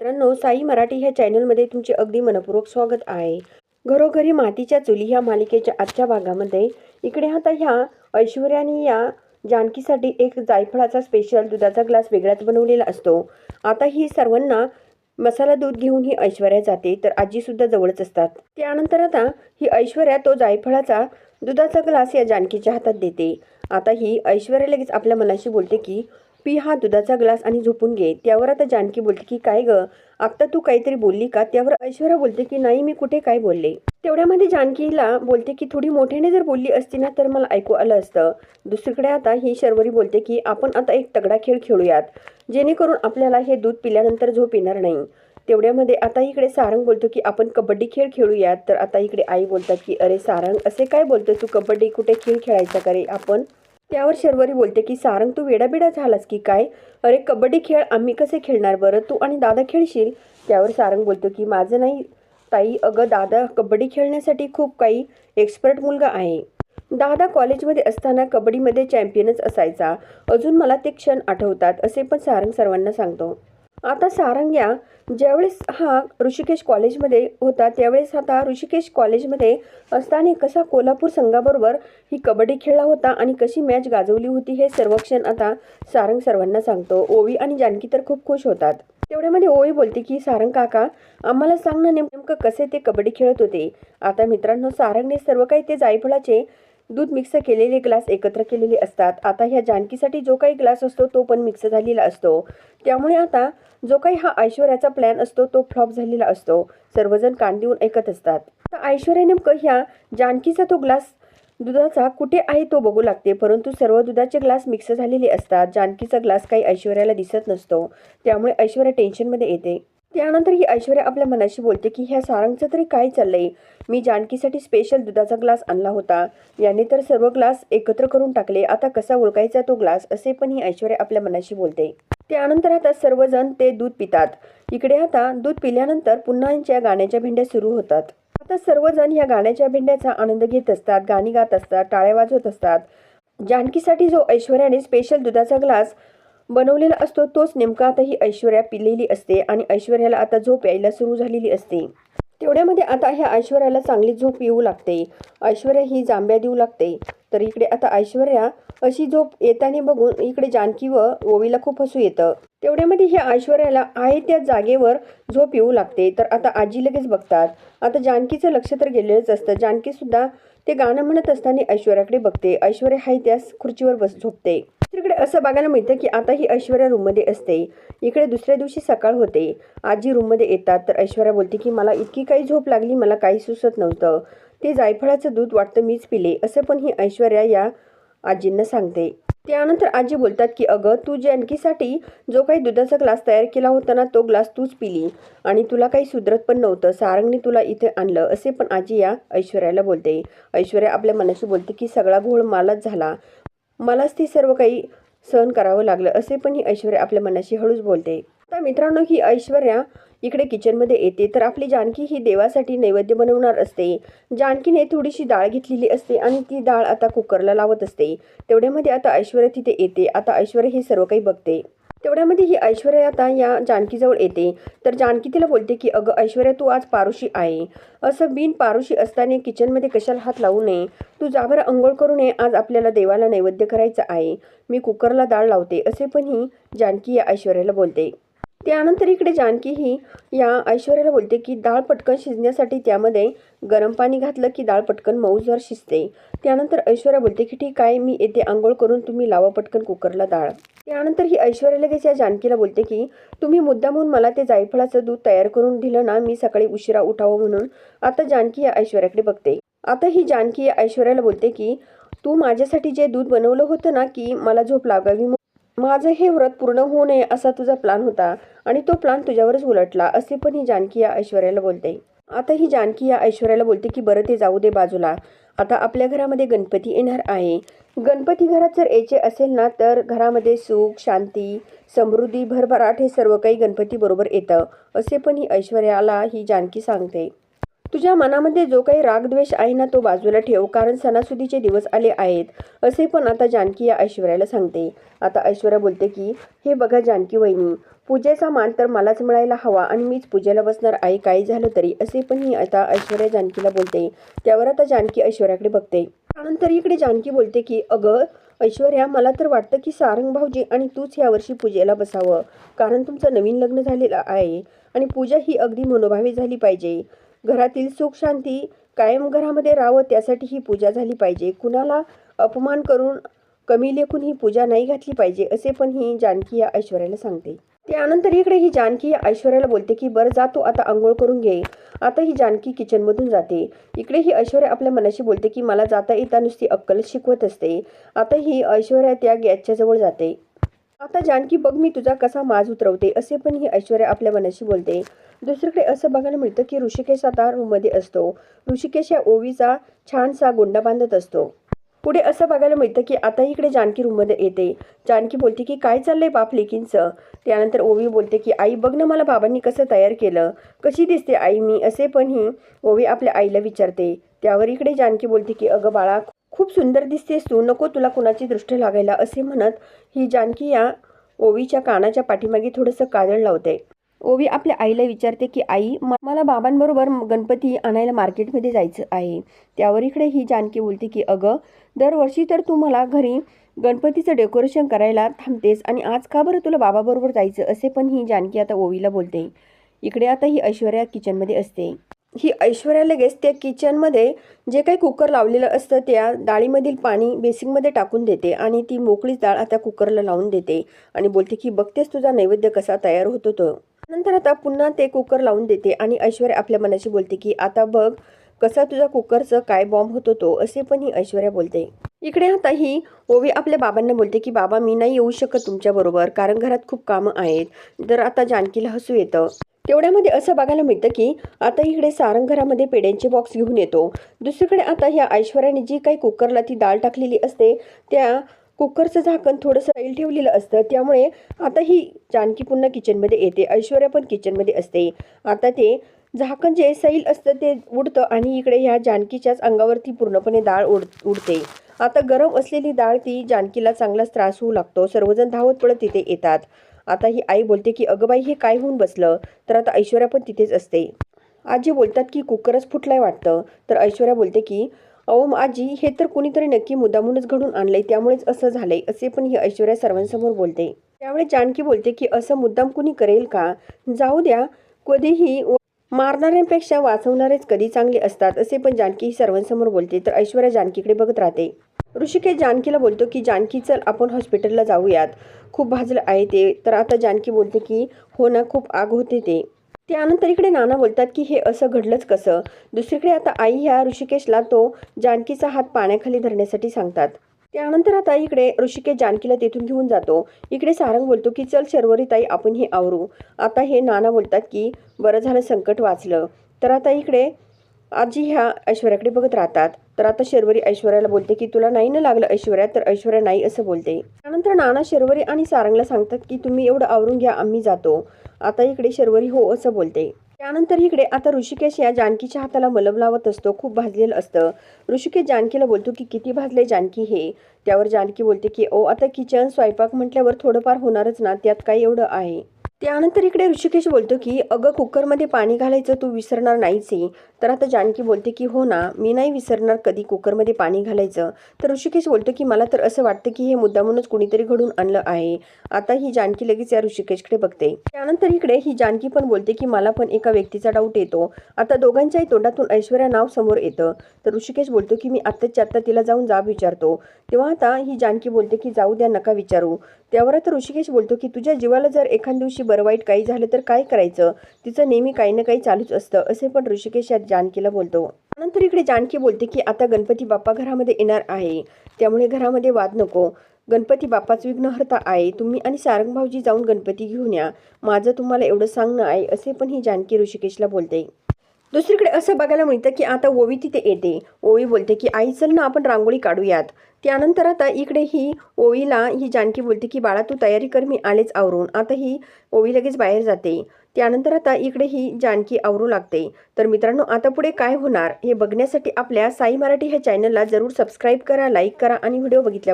मित्रांनो साई मराठी ह्या चॅनलमध्ये तुमचे अगदी मनपूर्वक स्वागत आहे. घरोघरी मातीच्या चुली ह्या मालिकेच्या आजच्या भागामध्ये. इकडे आता ह्या ऐश्वर्याने या जानकीसाठी एक जायफळाचा स्पेशल दुधाचा ग्लास वेगळाच बनवलेला असतो. आता ही सर्वांना मसाला दूध घेऊन ही ऐश्वर्या जाते तर आजीसुद्धा जवळच असतात. त्यानंतर आता ही ऐश्वर्या तो जायफळाचा दुधाचा ग्लास या जानकीच्या हातात देते. आता ही ऐश्वर्या लगेच आपल्या मनाशी बोलते की पी हा दुधाचा ग्लास आणि झोपून घे. त्यावर आता जानकी बोलते की काय ग? आत्ता तू काहीतरी बोलली का? त्यावर ऐश्वर्या बोलते की नाही मी कुठे काय बोलले? तेवढ्यामध्ये जानकीला बोलते की थोडी मोठ्याने जर बोलली असती ना तर मला ऐकू आलं असतं. दुसरीकडे आता ही शर्वरी बोलते की आपण आता एक तगडा खेळ खेळूयात. जेणेकरून आपल्याला हे दूध पिल्यानंतर झोप येणार नाही. तेवढ्यामध्ये आता इकडे सारंग बोलतो की आपण कबड्डी खेळ खेळूयात. तर आता इकडे आई बोलतात की अरे सारंग असे काय बोलतो तू? कबड्डी कुठे खेळ खेळायचा का रे आपण? त्यावर शर्वरी बोलते की सारंग तू वेडाबिडा झालास की काय? अरे कबड्डी खेळ आम्ही कसे खेळणार बरं? तू आणि दादा खेळशील? त्यावर सारंग बोलतो की माझं नाही ताई. अगं दादा कबड्डी खेळण्यासाठी खूप काही एक्सपर्ट मुलगा आहे. दादा कॉलेजमध्ये असताना कबड्डीमध्ये चॅम्पियनच असायचा. अजून मला ते क्षण आठवतात असे पण सारंग सर्वांना सांगतो. आता सारंग या ज्यावेळेस हा ऋषिकेश कॉलेजमध्ये होता त्यावेळेस आता ऋषिकेश कॉलेजमध्ये असताना कसा कोल्हापूर संघाबरोबर ही कबड्डी खेळला होता आणि कशी मॅच गाजवली होती हे सर्वक्षण आता सारंग सर्वांना सांगतो. ओवी आणि जानकी तर खूप खुश होतात. तेवढ्यामध्ये ओवी बोलते की सारंग काका आम्हाला सांग ना नेमकं कसे ते कबड्डी खेळत होते. आता मित्रांनो सारंगने सर्व काही ते जायफळाचे दूध मिक्स केलेले ग्लास एकत्र केलेले असतात. आता ह्या जानकीसाठी जो काही ग्लास असतो तो पण मिक्स झालेला असतो. त्यामुळे आता जो काही हा ऐश्वर्याचा प्लॅन असतो तो फ्लॉप झालेला असतो. सर्वजण कान देऊन ऐकत असतात. आता ऐश्वर्या नेमकं ह्या जानकीचा तो ग्लास दुधाचा कुठे आहे तो बघू लागते. परंतु सर्व दुधाचे ग्लास मिक्स झालेले असतात. जानकीचा ग्लास काही ऐश्वर्याला दिसत नसतो. त्यामुळे ऐश्वर्या टेन्शनमध्ये येते. त्यानंतर ही ऐश्वर्या आपल्या मनाशी बोलते की ह्या सारंगचं तरी काय चाललंय? मी जानकीसाठी स्पेशल दुधाचा ग्लास आणला होता. याने तर सर्व ग्लास एकत्र करून टाकले. आता कसा ओळखायचा तो ग्लास असे पण ही ऐश्वर्या आपल्या मनाशी बोलते. त्यानंतर आता सर्वजण ते दूध पितात. इकडे आता दूध पिल्यानंतर पुन्हा यांच्या गाण्याच्या भेंड्या सुरू होतात. आता सर्वजण ह्या गाण्याच्या भेंड्याचा आनंद घेत असतात गाणी गात असतात टाळ्या वाजवत असतात. जानकीसाठी जो ऐश्वर्याने स्पेशल दुधाचा ग्लास बनवलेला असतो तोच नेमका आता ही ऐश्वर्या पिलेली असते आणि ऐश्वर्याला आता झोप यायला सुरू झालेली असते. तेवढ्यामध्ये आता ह्या ऐश्वर्याला चांगली झोप येऊ लागते. ऐश्वर्या ही जांभ्या देऊ लागते. तर इकडे आता ऐश्वर्या अशी झोप येताना बघून इकडे जानकी व ओवीला खूप हसू येतं. तेवढ्यामध्ये ह्या ऐश्वर्याला आहे त्या जागेवर झोप येऊ लागते. तर आता आजी लगेच बघतात. आता जानकीचं लक्ष तर गेलेलंच असतं. जानकीसुद्धा ते गाणं म्हणत असताना ऐश्वर्याकडे बघते. ऐश्वर्या हाय त्याच खुर्चीवर बस झोपते. दुसरीकडे असं बघायला मिळतं की आता ही ऐश्वर्या रूममध्ये असते. इकडे दुसऱ्या दिवशी सकाळ होते. आजी रूममध्ये येतात. तर ऐश्वर्या बोलते की मला इतकी काही झोप लागली मला काही सुचत नव्हतं. ते जायफळाचं दूध वाटतं मीच पिले. असं पण ही ऐश्वर्या या आजींना सांगते. त्यानंतर आजी बोलतात की अगं तू जानकीसाठी जो काही दुधाचा ग्लास तयार केला होता ना तो ग्लास तूच पिली. आणि तुला काही सुधरत पण नव्हतं. सारंगने तुला इथे आणलं. असे पण आजी या ऐश्वर्याला बोलते. ऐश्वर्या आपल्या मनाशी बोलते की सगळा घोळ मलाच झाला. मलाच ते सर्व काही सहन करावं लागलं असे पण ही ऐश्वर्या आपल्या मनाशी हळूच बोलते. आता मित्रांनो ही ऐश्वर्या इकडे किचनमध्ये येते तर आपली जानकी ही देवासाठी नैवेद्य बनवणार असते. जानकीने थोडीशी डाळ घेतलेली असते आणि ती डाळ आता कुकरला लावत असते. तेवढ्यामध्ये आता ऐश्वर्या तिथे येते आता ऐश्वर्या हे सर्व काही बघते. तेवढ्यामध्ये ही ऐश्वर्या आता या जानकीजवळ येते. तर जानकी तिला बोलते की अगं ऐश्वर्या तू आज पारुशी आहे. असं बिन पारुशी असताना किचनमध्ये कशाला हात लावू नये? तू जाभर अंघोळ करू नये. आज आपल्याला देवाला नैवेद्य करायचं आहे. मी कुकरला डाळ लावते. असे पण ही जानकी या ऐश्वर्याला बोलते. त्यानंतर इकडे जानकी ही या ऐश्वर्याला बोलते की डाळ पटकन शिजण्यासाठी त्यामध्ये गरम पाणी घातलं की डाळ पटकन मऊजवर शिजते. त्यानंतर ऐश्वर्या बोलते की ठीक आहे मी येते आंघोळ करून तुम्ही लावा पटकन कुकरला डाळ त्यानंतर ही ऐश्वर्या लगेच या जानकीला बोलते की तुम्ही मुद्दामून मला ते जायफळाचं दूध तयार करून दिलं ना मी सकाळी उशिरा उठावं म्हणून. आता जानकी या ऐश्वर्याकडे बघते. आता ही जानकी या ऐश्वर्याला बोलते की तू माझ्यासाठी जे दूध बनवलं होतं ना की मला झोप लागावी माझं हे व्रत पूर्ण होऊ नये असा तुझा प्लान होता आणि तो प्लान तुझ्यावरच उलटला असे पण ही जानकी या ऐश्वर्याला बोलते. आता ही जानकी या ऐश्वर्याला बोलते की बरं ते जाऊ दे बाजूला. आता आपल्या घरामध्ये गणपती येणार आहे. गणपती घरात जर यायचे असेल ना तर घरामध्ये सुख शांती समृद्धी भरभराट हे सर्व काही गणपती बरोबर येतं असे पण ही ऐश्वर्याला ही जानकी सांगते. तुझ्या मनामध्ये जो काही रागद्वेष आहे ना तो बाजूला ठेव. कारण सणासुदीचे दिवस आले आहेत. असे पण आता जानकी या ऐश्वर्याला सांगते. आता ऐश्वर्या बोलते की हे बघा जानकी वहिनी पूजेचा मान तर मलाच मिळायला हवा आणि मीच पूजेला बसणार आहे. काही झालं तरी. असे पण ही आता ऐश्वर्या जानकीला बोलते. त्यावर आता जानकी ऐश्वर्याकडे बघते. त्यानंतर इकडे जानकी बोलते की अगं ऐश्वर्या मला तर वाटतं की सारंग भाऊजी आणि तूच यावर्षी पूजेला बसावं. कारण तुमचं नवीन लग्न झालेलं आहे आणि पूजा ही अगदी मनोभावी झाली पाहिजे. घरातील सुख शांती कायम घरामध्ये राहावं त्यासाठी ही पूजा झाली पाहिजे. कुणाला अपमान करून कमी लेखून ही पूजा नाही घातली पाहिजे असे पण ही जानकी या ऐश्वर्याला सांगते. त्यानंतर इकडे ही जानकी या ऐश्वर्याला बोलते की बरं जा तू आता आंघोळ करून घे. आता ही जानकी किचनमधून जाते. इकडे ही ऐश्वर्या आपल्या मनाशी बोलते की मला जाता येता नुसती अक्कल शिकवत असते. आता ही ऐश्वर्या त्या गॅसच्या जवळ जाते. आता जानकी बघ मी तुझा कसा माज उतरवते असे पण ही ऐश्वर्या आपल्या मनाशी बोलते. दुसरीकडे असं बघायला मिळतं की ऋषिकेश आता रूममध्ये असतो. ऋषिकेश या ओवीचा छानसा गोंडा बांधत असतो. पुढे असं बघायला मिळतं की आता इकडे जानकी रूममध्ये येते. जानकी बोलते की काय चाललंय बाप लेकींचं? त्यानंतर ओवी बोलते की आई बघ ना मला बाबांनी कसं तयार केलं. कशी दिसते आई मी? असे पण ही ओवी आपल्या आईला विचारते. त्यावर इकडे जानकी बोलते की अगं बाळा खूप सुंदर दिसतेस तू नको तुला कुणाची दृष्टी लागायला असे म्हणत ही जानकी या ओवीच्या कानाच्या पाठीमागे थोडंसं काजळ लावते. ओवी आपल्या आईला विचारते की आई मला बाबांबरोबर गणपती आणायला मार्केटमध्ये जायचं आहे. त्यावर इकडे ही जानकी बोलते की अगं दरवर्षी तर तू मला घरी गणपतीचं डेकोरेशन करायला थांबतेस आणि आज का बरं तुला बाबाबरोबर जायचं? असे पण ही जानकी आता ओवीला बोलते. इकडे आता ही ऐश्वर्या किचनमध्ये असते. ही ऐश्वर्या लगेच त्या किचनमध्ये जे काही कुकर लावलेलं असतं त्या डाळीमधील पाणी बेसिंगमध्ये टाकून देते आणि ती मोकळीच डाळ आता कुकरला लावून देते आणि बोलते की बघतेस तुझा नैवेद्य कसा तयार होतो तो. नंतर आता पुन्हा ते कुकर लावून देते आणि ऐश्वर्या आपल्या मनाशी बोलते की आता बघ कसा तुझा कुकरचं काय बॉम्ब होतो तो असे पण ही ऐश्वर्या बोलते. इकडे आता ही ओवी आपल्या बाबांना बोलते की बाबा मी नाही येऊ शकत तुमच्याबरोबर कारण घरात खूप कामं आहेत. तर आता जानकीला हसू येतं. तेवढ्यामध्ये असं बघायला मिळतं की आता इकडे सारंग घरामध्ये पेड्यांचे बॉक्स घेऊन येतो. दुसरीकडे आता ह्या ऐश्वर्याने जी काही कुकरला ती डाळ टाकलेली असते त्या कुकरचं झाकण थोडंसं राहील ठेवलेलं असतं त्यामुळे आता ही जानकी पुन्हा किचनमध्ये येते ऐश्वर्या पण किचनमध्ये असते. आता ते झाकण जे सैल असतं ते उडतं आणि इकडे ह्या जानकीच्याच अंगावरती पूर्णपणे डाळ उड उडते. आता गरम असलेली डाळ ती जानकीला चांगलाच त्रास होऊ लागतो सर्वजण धावत पडत तिथे येतात. आता ही आई बोलते की अगं बाई हे काय होऊन बसलं? तर आता ऐश्वर्या पण तिथेच असते. आजी बोलतात की कुकरच फुटलाय वाटतं. तर ऐश्वर्या बोलते की अहो आजी हे तर कुणीतरी नक्की मुद्दामूनच घडून आणलंय त्यामुळेच असं झालंय असे पण ही ऐश्वर्या सर्वांसमोर बोलते. त्यावेळी जानकी बोलते की असं मुद्दाम कुणी करेल का? जाऊ द्या कधीही मारणाऱ्यांपेक्षा वाचवणारेच कधी चांगले असतात असे पण जानकी ही सर्वांसमोर बोलते. तर ऐश्वर्या जानकीकडे बघत राहते. ऋषिकेश जानकीला बोलतो की जानकी चल आपण हॉस्पिटलला जाऊयात. खूप भाजलं आहे ते. तर आता जानकी बोलते की हो ना खूप आग होते ते. त्यानंतर इकडे नाना बोलतात की हे असं घडलंच कसं? दुसरीकडे आता आई ह्या ऋषिकेशला तो जानकीचा हात पाण्याखाली धरण्यासाठी सांगतात. त्यानंतर आता इकडे ऋषिकेश जानकीला तिथून घेऊन जातो. इकडे सारंग बोलतो की चल शर्वरी ताई आपण हे आवरू. आता हे नाना बोलतात की बरं झालं संकट वाचलं. तर आता इकडे आजी ह्या ऐश्वर्याकडे बघत राहतात. तर आता शर्वरी ऐश्वर्याला बोलते की तुला नाही ना लागलं ऐश्वर्या? तर ऐश्वर्या नाही असं बोलते. त्यानंतर नाना शर्वरी आणि सारंगला सांगतात की तुम्ही एवढं आवरून घ्या आम्ही जातो. आता इकडे शर्वरी हो असं बोलते. त्यानंतर इकडे आता ऋषिकेश या जानकीच्या हाताला मलम लावत असतो. खूप भाजलेलं असतं. ऋषिकेश जानकीला बोलतो की किती भाजले जानकी हे? त्यावर जानकी बोलते की ओ आता किचन स्वयंपाक म्हटल्यावर थोडंफार होणारच ना त्यात काही एवढं आहे? त्यानंतर इकडे ऋषिकेश बोलतो की अगं कुकरमध्ये पाणी घालायचं तू विसरणार नाहीच आहे तर आता जानकी बोलते की हो ना मी नाही विसरणार कधी कुकरमध्ये पाणी घालायचं. तर ऋषिकेश बोलतो की मला तर असं वाटतं की हे मुद्दामूनच कुणीतरी घडून आणलं आहे. आता ही जानकी लगेच या ऋषिकेशकडे बघते. त्यानंतर इकडे ही जानकी पण बोलते की मला पण एका व्यक्तीचा डाऊट येतो. आता दोघांच्याही तोंडातून ऐश्वर्या नाव समोर येतं. तर ऋषिकेश बोलतो की मी आत्ताच्या आत्ता तिला जाऊन जाब विचारतो. तेव्हा आता ही जानकी बोलते की जाऊ द्या नका विचारू. त्यावर आता ऋषिकेश बोलतो की तुझ्या जीवाला जर एखाद दिवशी बरं वाईट काही झालं तर काय करायचं? तिचं नेहमी काही ना काही चालूच असतं असे पण ऋषिकेश या जानकीला बोलतो. नंतर इकडे जानकी बोलते की आता गणपती बाप्पा घरामध्ये येणार आहे. त्यामुळे घरामध्ये वाद नको. गणपती बाप्पाच विघ्नहर्ता आहे. तुम्ही आणि सारंग भाऊजी जाऊन गणपती घेऊन या. माझं तुम्हाला एवढं सांगणं आहे असे पण ही जानकी ऋषिकेशला बोलते. दुसरीकडे असं बघायला मिळतं की आता ओवी तिथे येते. ओवी बोलते की आई चल ना आपण रांगोळी काढूयात. त्यानंतर आता इकडे ही ओवीला ही जानकी बोलते की बाळा तू तयारी कर मी आलेच आवरून. आता ही ओवी लगेच बाहेर जाते. त्यानंतर आता इकडे ही जानकी आवरू लागते. तर मित्रांनो आता पुढे काय होणार हे बघण्यासाठी आपल्या साई मराठी ह्या चॅनलला जरूर सबस्क्राईब करा लाईक करा आणि व्हिडिओ बघितल्या